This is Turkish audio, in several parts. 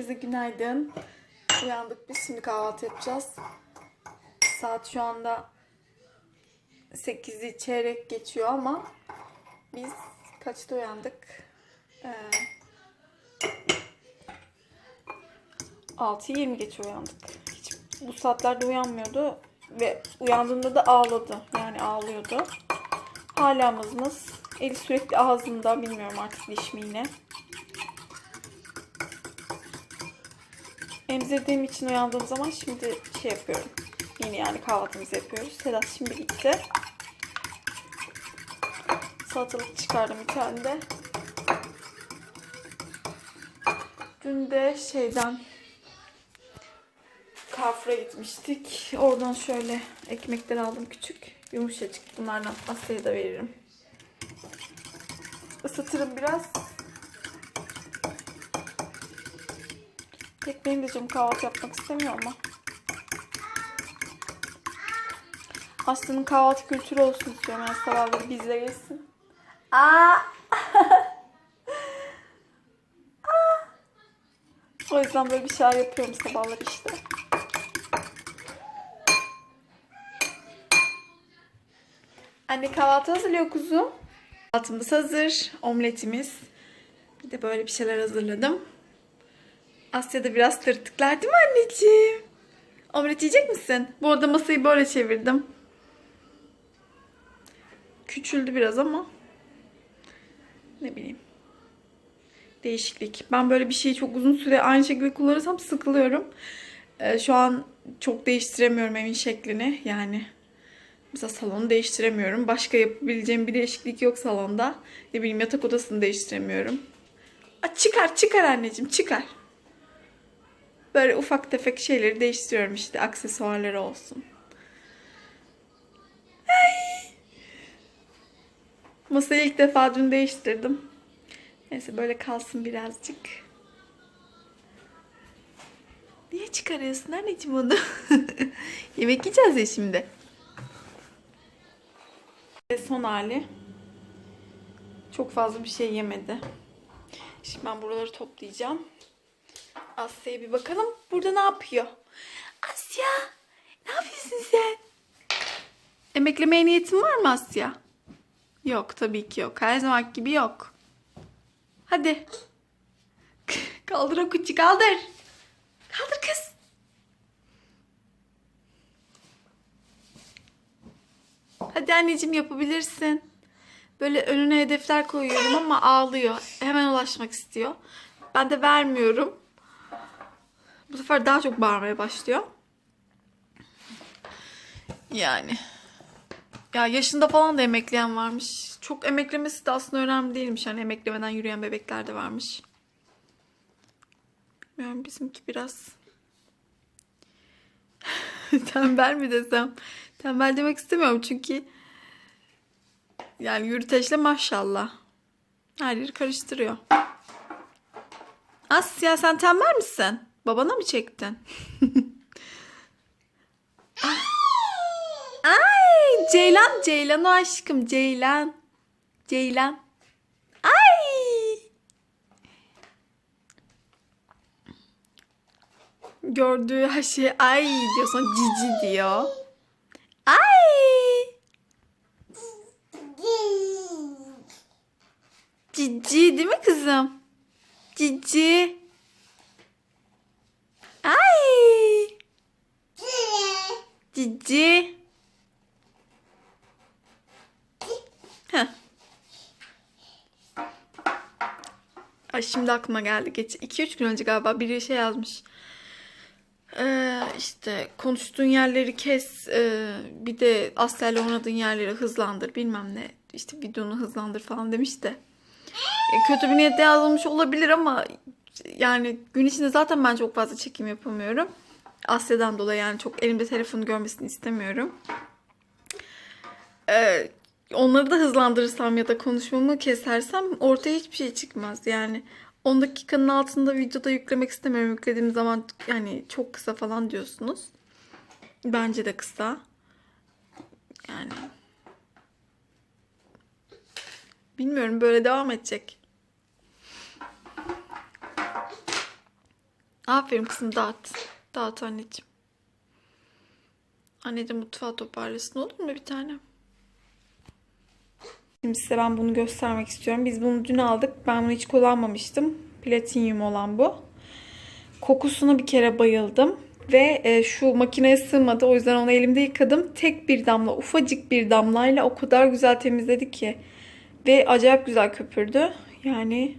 Herkese günaydın. Uyandık biz şimdi kahvaltı yapacağız. Saat şu anda 8'i çeyrek geçiyor ama biz kaçta uyandık? Ee, 6.20 geçe uyandık. Hiç bu saatlerde uyanmıyordu ve uyandığında da ağladı. Yani ağlıyordu. Hala mızmız. Eli sürekli ağzında. Bilmiyorum artık diş mi yine. Emzirdiğim için uyandığım zaman şimdi şey yapıyorum. Yeni yani kahvaltımızı yapıyoruz. Sedat şimdi gitti. Salatalık çıkardım bir tane de. Dün de şeyden Carrefour'a gitmiştik. Oradan şöyle ekmekler aldım küçük. Yumuşacık. Bunlardan Asya'ya da veririm. Isıtırım biraz. Tek benim de canım kahvaltı yapmak istemiyor ama. Aslı'nın kahvaltı kültürü olsun istiyorum. Yani sabahları bizle yesin. Aa! Aa! O yüzden böyle bir şeyler yapıyorum sabahları işte. Anne kahvaltı hazırlıyor kuzum. Kahvaltımız hazır. Omletimiz. Bir de böyle bir şeyler hazırladım. Asya'da biraz tırtıklar değil mi anneciğim? Omlet yiyecek misin? Bu arada masayı böyle çevirdim. Küçüldü biraz ama. Ne bileyim. Değişiklik. Ben böyle bir şeyi çok uzun süre aynı şekilde kullanırsam sıkılıyorum. Ee, şu an çok değiştiremiyorum evin şeklini. Yani mesela salonu değiştiremiyorum. Başka yapabileceğim bir değişiklik yok salonda. Ne bileyim yatak odasını değiştiremiyorum. Aa, çıkar çıkar anneciğim çıkar. Böyle ufak tefek şeyleri değiştiriyorum işte aksesuarları olsun. Ay. Masayı ilk defa dün değiştirdim. Neyse böyle kalsın birazcık. Niye çıkarıyorsun anneciğim onu? Yemek yiyeceğiz ya şimdi. Ve son hali. Çok fazla bir şey yemedi. Şimdi ben buraları toplayacağım. Asya'ya bir bakalım. Burada ne yapıyor? Asya! Ne yapıyorsun sen? Emeklemeye niyetin var mı Asya? Yok tabii ki yok. Her zaman gibi yok. Hadi. Kaldır o kuçu kaldır. Kaldır kız. Hadi anneciğim yapabilirsin. Böyle önüne hedefler koyuyorum ama ağlıyor. Hemen ulaşmak istiyor. Ben de vermiyorum. Bu sefer daha çok bağırmaya başlıyor. Yani. Ya yaşında falan da emekleyen varmış. Çok emeklemesi de aslında önemli değilmiş. Hani emeklemeden yürüyen bebekler de varmış. Bilmiyorum bizimki biraz tembel mi desem. Tembel demek istemiyorum çünkü yani yürüteçle maşallah. Her yeri karıştırıyor. Asya sen tembel misin? Babana mı çektin? Ay Ceylan Ceylan o aşkım Ceylan. Ceylan. Ay. Gördüğü her şey ay diyor sonra cici diyor. Ay. Cici değil mi kızım? Cici. Ay. Cici. Heh. Ay şimdi aklıma geldi. Geç 2-3 gün önce galiba biri şey yazmış. Ee, işte konuştuğun yerleri kes. ee, bir de Asya'yla oynadığın yerleri hızlandır. Bilmem ne. İşte videonu hızlandır falan demiş de. E, kötü bir niyetle yazılmış olabilir ama yani gün içinde zaten ben çok fazla çekim yapamıyorum. Asya'dan dolayı yani çok elimde telefonu görmesini istemiyorum. Ee, onları da hızlandırırsam ya da konuşmamı kesersem ortaya hiçbir şey çıkmaz. Yani 10 dakikanın altında videoda yüklemek istemiyorum. Yüklediğim zaman yani çok kısa falan diyorsunuz. Bence de kısa. Yani bilmiyorum böyle devam edecek. Aferin kızım dağıt. Dağıt anneciğim. Anne de mutfağı toparlasın olur mu bir tane? Şimdi size ben bunu göstermek istiyorum. Biz bunu dün aldık. Ben bunu hiç kullanmamıştım. Platinyum olan bu. Kokusuna bir kere bayıldım. Ve e, şu makineye sığmadı. O yüzden onu elimde yıkadım. Tek bir damla, ufacık bir damlayla o kadar güzel temizledi ki. Ve acayip güzel köpürdü. Yani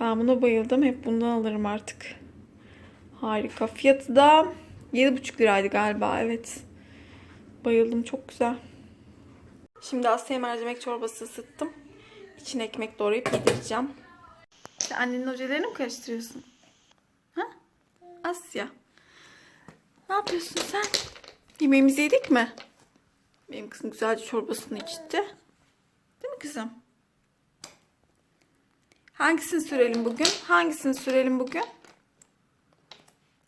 ben buna bayıldım. Hep bundan alırım artık. Harika. Fiyatı da 7,5 liraydı galiba. Evet. Bayıldım. Çok güzel. Şimdi Asya'ya mercimek çorbası ısıttım. İçine ekmek doğrayıp yedireceğim. Sen annenin ojelerini mi karıştırıyorsun? Ha? Asya. Ne yapıyorsun sen? Yemeğimizi yedik mi? Benim kızım güzelce çorbasını içti. Değil mi kızım? Hangisini sürelim bugün? Hangisini sürelim bugün?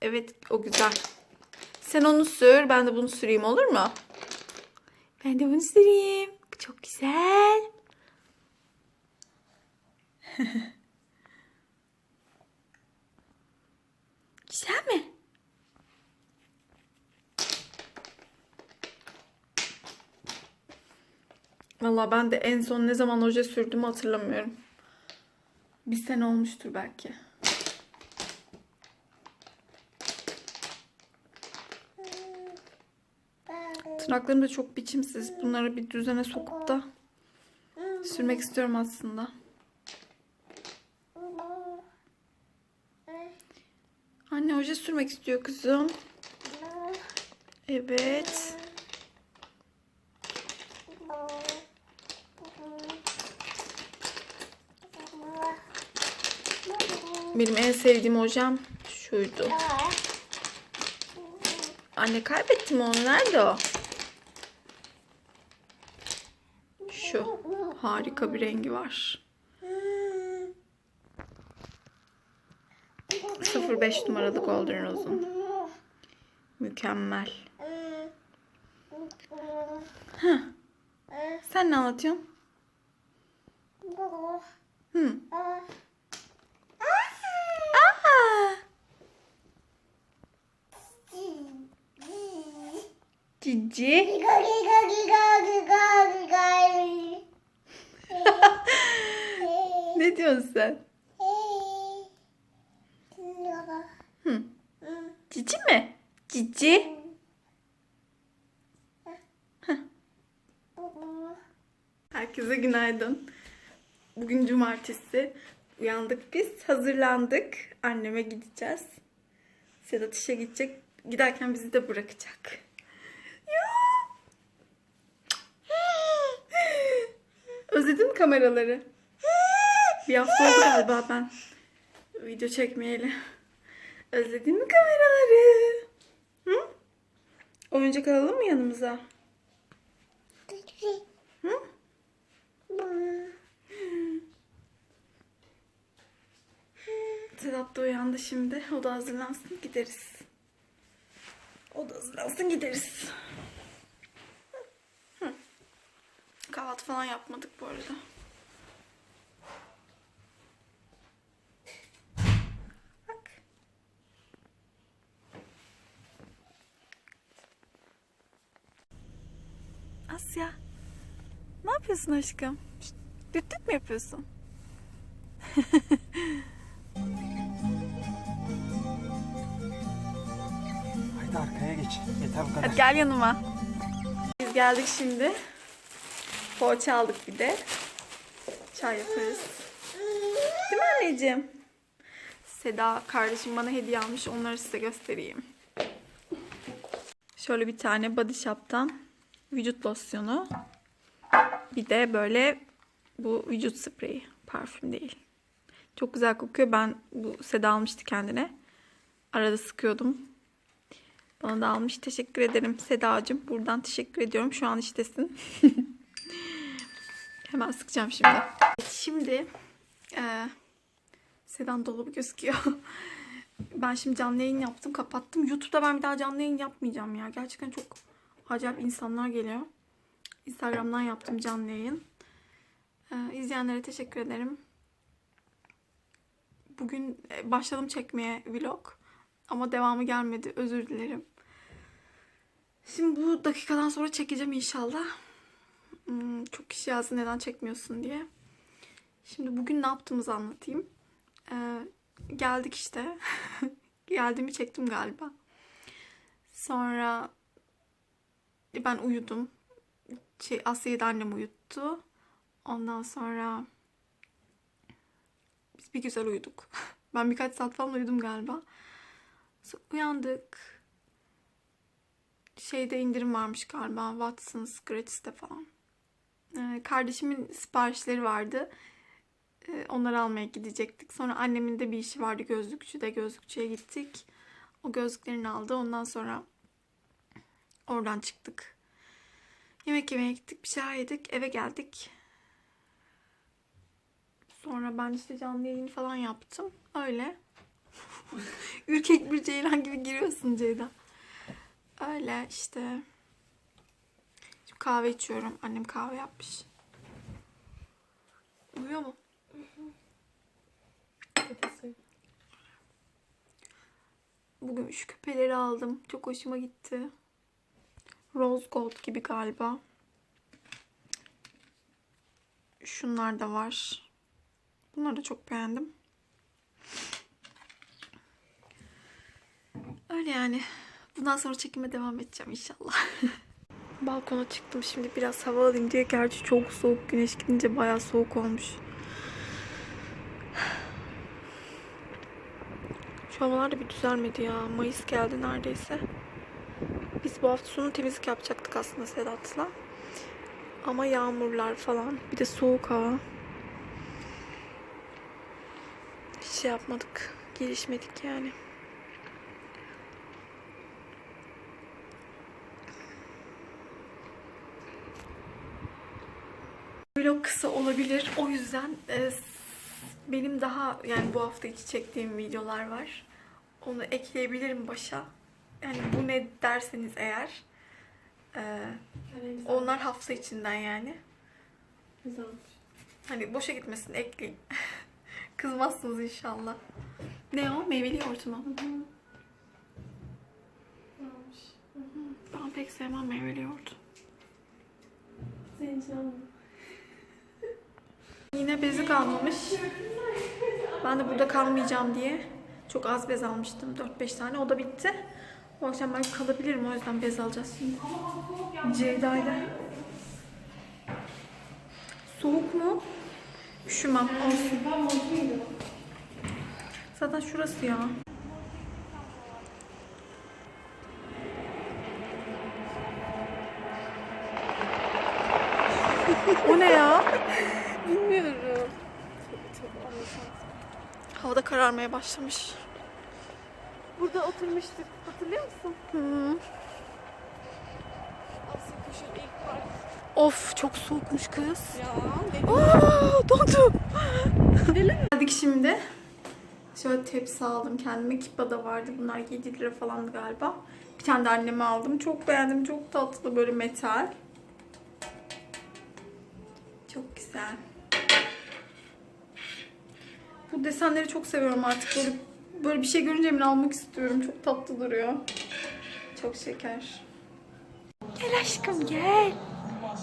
Evet o güzel. Sen onu sür ben de bunu süreyim olur mu? Ben de bunu süreyim. Bu çok güzel. güzel mi? Valla ben de en son ne zaman oje sürdüğümü hatırlamıyorum. Bir sene olmuştur belki. Tırnaklarım da çok biçimsiz. Bunları bir düzene sokup da sürmek istiyorum aslında. Anne oje sürmek istiyor kızım. Evet. Benim en sevdiğim ojem şuydu. Anne kaybettim onu. Nerede o? Şu. Harika bir rengi var. 05 numaralı Golden Rose'un. Mükemmel. Heh. Sen ne anlatıyorsun? Cici. Ne diyorsun sen? Hı. Cici mi? Cici. Herkese günaydın. Bugün cumartesi. Uyandık biz. Hazırlandık. Anneme gideceğiz. Sedat işe gidecek. Giderken bizi de bırakacak. Ya. Özledin kameraları? Bir hafta oldu galiba ben video çekmeyeli. Özledin mi kameraları? Hı? Oyuncak alalım mı yanımıza? Hı? Sedat da uyandı şimdi. O da hazırlansın gideriz. O da hazırlansın gideriz. Hı. Kahvaltı falan yapmadık bu arada. Bak. Asya. Ne yapıyorsun aşkım? Şşt, Düt düt mü yapıyorsun? Haydi arkaya geç. Yeter bu kadar. Hadi gel yanıma. Biz geldik şimdi. Poğaça aldık bir de. Çay yaparız. Değil mi anneciğim? Seda kardeşim bana hediye almış. Onları size göstereyim. Şöyle bir tane Body Shop'tan vücut losyonu. Bir de böyle bu vücut spreyi. Parfüm değil. Çok güzel kokuyor. Ben bu Seda almıştı kendine. Arada sıkıyordum. Bana da almış. Teşekkür ederim Sedacığım. Buradan teşekkür ediyorum. Şu an iştesin. Hemen sıkacağım şimdi. Şimdi e, Sedan dolabı gözüküyor. ben şimdi canlı yayın yaptım. Kapattım. YouTube'da ben bir daha canlı yayın yapmayacağım ya. Gerçekten çok acayip insanlar geliyor. Instagram'dan yaptım canlı yayın. E, izleyenlere teşekkür ederim. Bugün e, başladım çekmeye vlog. Ama devamı gelmedi. Özür dilerim. Şimdi bu dakikadan sonra çekeceğim inşallah. Hmm, çok kişi yazdı neden çekmiyorsun diye. Şimdi bugün ne yaptığımızı anlatayım. Ee, geldik işte. Geldiğimi çektim galiba. Sonra ben uyudum. Şey, Asya'yı annem uyuttu. Ondan sonra biz bir güzel uyuduk. Ben birkaç saat falan uyudum galiba. Sonra uyandık. Şeyde indirim varmış galiba. Watson's Gratis'te falan. Ee, kardeşimin siparişleri vardı. Ee, onları almaya gidecektik. Sonra annemin de bir işi vardı gözlükçüde. Gözlükçüye gittik. O gözlüklerini aldı. Ondan sonra oradan çıktık. Yemek yemeye gittik. Bir şeyler yedik. Eve geldik. Sonra ben işte canlı yayın falan yaptım. Öyle. Ürkek bir ceylan gibi giriyorsun Ceyda. Öyle işte. Kahve içiyorum. Annem kahve yapmış. Uyuyor mu? Bugün şu küpeleri aldım. Çok hoşuma gitti. Rose gold gibi galiba. Şunlar da var. Bunları da çok beğendim. Öyle yani. Bundan sonra çekime devam edeceğim inşallah. Balkona çıktım şimdi biraz hava alayım diye. Gerçi çok soğuk. Güneş gidince bayağı soğuk olmuş. Şu havalar da bir düzelmedi ya. Mayıs geldi neredeyse. Biz bu hafta sonu temizlik yapacaktık aslında Sedat'la. Ama yağmurlar falan. Bir de soğuk hava. Hiç şey yapmadık. Gelişmedik yani. Vlog kısa olabilir. O yüzden e, benim daha yani bu hafta içi çektiğim videolar var. Onu ekleyebilirim başa. Yani bu ne derseniz eğer. e, onlar hafta içinden yani. Hani boşa gitmesin ekleyin. Kızmazsınız inşallah. Ne o? Meyveli yoğurt mu? Ben pek sevmem meyveli yoğurt. Senin almadım. Yine bezi kalmamış. Ben de burada kalmayacağım diye çok az bez almıştım. 4-5 tane. O da bitti. Bu akşam ben kalabilirim. O yüzden bez alacağız şimdi. Ceyda ile. Soğuk mu? Üşümem. Olsun. Zaten şurası ya. o ne ya? Bilmiyorum. Havada kararmaya başlamış. Burada oturmuştuk. Hatırlıyor musun? Hı. Park. Of çok soğukmuş kız. Ya. Aa, dondum. Geldik şimdi. Şöyle tepsi aldım kendime. Kipa'da vardı. Bunlar 7 lira falan galiba. Bir tane de anneme aldım. Çok beğendim. Çok tatlı böyle metal. Çok güzel. Bu desenleri çok seviyorum artık. Böyle böyle bir şey görünce emin almak istiyorum. Çok tatlı duruyor. Çok şeker. Gel aşkım gel.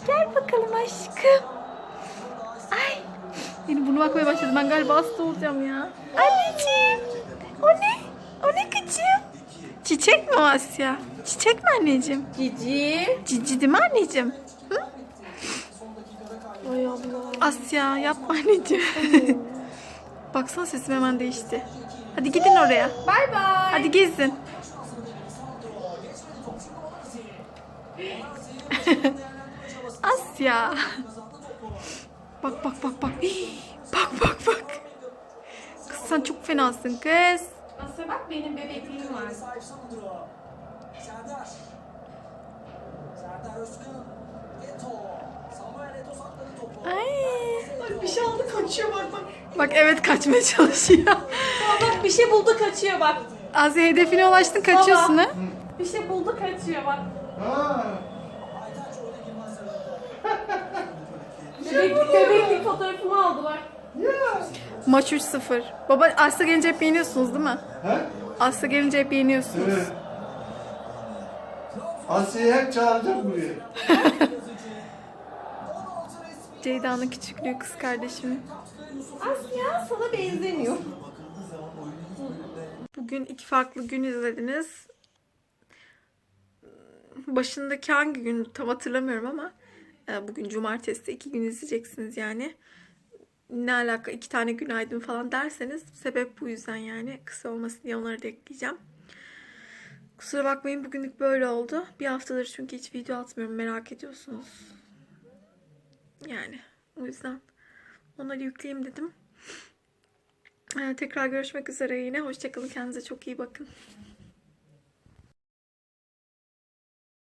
Gel bakalım aşkım. Ay. Yeni bunu bakmaya başladım. Ben galiba hasta olacağım ya. Anneciğim. O ne? O ne kızım? Çiçek mi Asya? Çiçek mi anneciğim? Cici. Cici değil mi anneciğim? Hı? Asya yapma anneciğim. Baksana sesim hemen değişti. Hadi gidin oraya. Bay bay. Hadi gezin. Asya. Bak bak bak bak. Bak bak bak. Kız sen çok fenasın kız. Asya bak benim bebekliğim var. Serdar. Serdar Özkın. Eto. Samuel Eto sakladı topu. Ay. Bir şey oldu kaçıyor bak bak. Bak evet kaçmaya çalışıyor. Aa, bak bir şey buldu kaçıyor bak. Asya hedefine ulaştın kaçıyorsun ha. Bir şey buldu kaçıyor bak. Bebeklik, bebeklik fotoğrafımı aldı bak. Maç 3-0. Baba Asya gelince hep yeniyorsunuz değil mi? He? Aslı gelince hep yeniyorsunuz. Evet. Asya'yı hep çağıracağım buraya. Ceyda'nın küçüklüğü kız kardeşim. Asya sana benzemiyor. Bugün iki farklı gün izlediniz. Başındaki hangi gün tam hatırlamıyorum ama e, bugün cumartesi iki gün izleyeceksiniz yani. Ne alaka iki tane günaydın falan derseniz sebep bu yüzden yani. Kısa olmasın diye onları da ekleyeceğim. Kusura bakmayın bugünlük böyle oldu. Bir haftadır çünkü hiç video atmıyorum merak ediyorsunuz. Yani o yüzden onları yükleyeyim dedim. Ee, tekrar görüşmek üzere yine. Hoşçakalın. Kendinize çok iyi bakın.